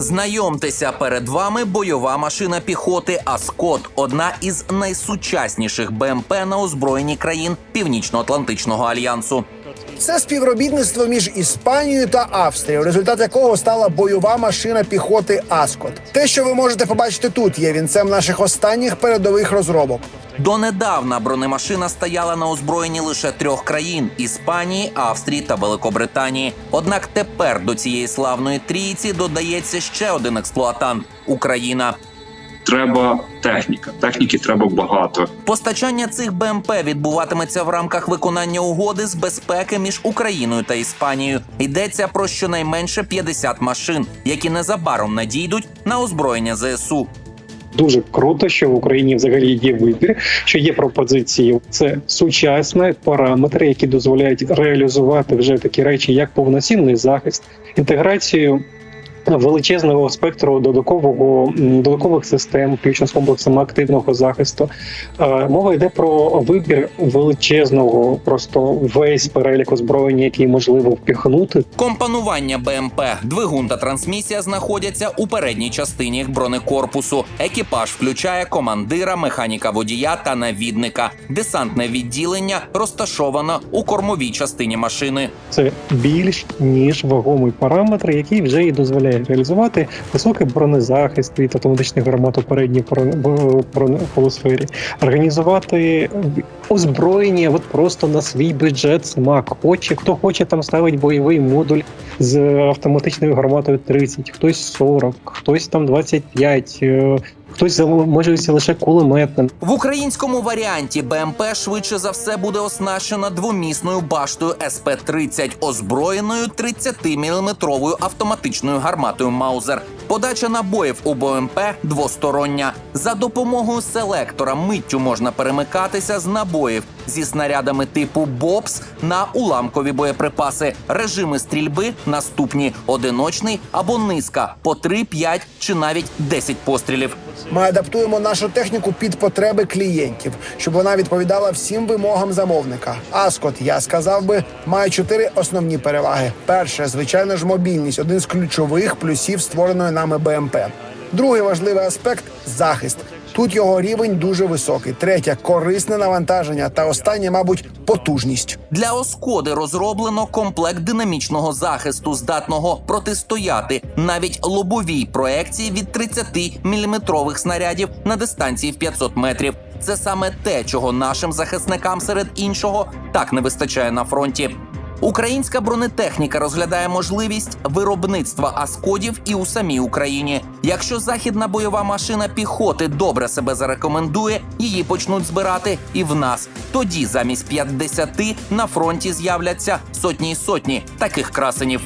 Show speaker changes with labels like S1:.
S1: Знайомтеся, перед вами бойова машина піхоти Аскот, одна із найсучасніших БМП на озброєнні країн Північно-Атлантичного альянсу.
S2: Це співробітництво між Іспанією та Австрією, результат якого стала бойова машина піхоти Аскот. Те, що ви можете побачити тут, є вінцем наших останніх передових розробок.
S1: Донедавна бронемашина стояла на озброєнні лише трьох країн Іспанії, Австрії та Великобританії. Однак тепер до цієї славної трійці додається ще один експлуатант Україна.
S3: треба техніка. Техніки треба багато.
S1: Постачання цих БМП відбуватиметься в рамках виконання угоди з безпеки між Україною та Іспанією. Йдеться про щонайменше 50 машин, які незабаром надійдуть на озброєння ЗСУ.
S4: Дуже круто, що в Україні взагалі є вибір, що є пропозиції. Це сучасні параметри, які дозволяють реалізувати вже такі речі, як повноцінний захист, інтеграцію. Величезного спектру додаткового додаткових систем, включно з комплексом активного захисту. Е, Мова йде про вибір величезного, просто весь перелік озброєння, який можливо впіхнути
S1: Компонування БМП, двигун та трансмісія знаходяться у передній частині бронекорпусу. Екіпаж включає командира, механіка водія та навідника. Десантне відділення розташовано у кормовій частині машини.
S4: Це більш ніж вагомий параметр, який вже і дозволяє реалізувати високий бронезахист від автоматичних гармат у передній полусфері, організувати озброєння от просто на свій бюджет смак. Хоче, хто хоче там ставить бойовий модуль з автоматичною гарматою 30, хтось 40, хтось там 25, е, хтось заможується лише кулеметним.
S1: В українському варіанті БМП швидше за все буде оснащена двомісною баштою СП-30, озброєною 30-мм автоматичною гарматою Маузер. Подача набоїв у БМП двостороння. За допомогою селектора миттю можна перемикатися з набоїв зі снарядами типу БОПС на уламкові боєприпаси. Режими стрільби наступні: одиночний або низка по 3, 5 чи навіть 10 пострілів.
S2: Ми адаптуємо нашу техніку під потреби клієнтів, щоб вона відповідала всім вимогам замовника. Аскот, я сказав би, має чотири основні переваги. Перше, звичайно ж, мобільність один з ключових плюсів створеної нами БМП. Другий важливий аспект захист. Тут його рівень дуже високий. Третє корисне навантаження. Та останнє, мабуть, потужність.
S1: Для Оскоди розроблено комплект динамічного захисту, здатного протистояти навіть лобовій проекції від 30-мм снарядів на дистанції в 500 метрів. Це саме те, чого нашим захисникам серед іншого так не вистачає на фронті. Українська бронетехніка розглядає можливість виробництва аскодів і у самій Україні. Якщо західна бойова машина піхоти добре себе зарекомендує, її почнуть збирати і в нас. Тоді замість 50 на фронті з'являться сотні й сотні таких красенів.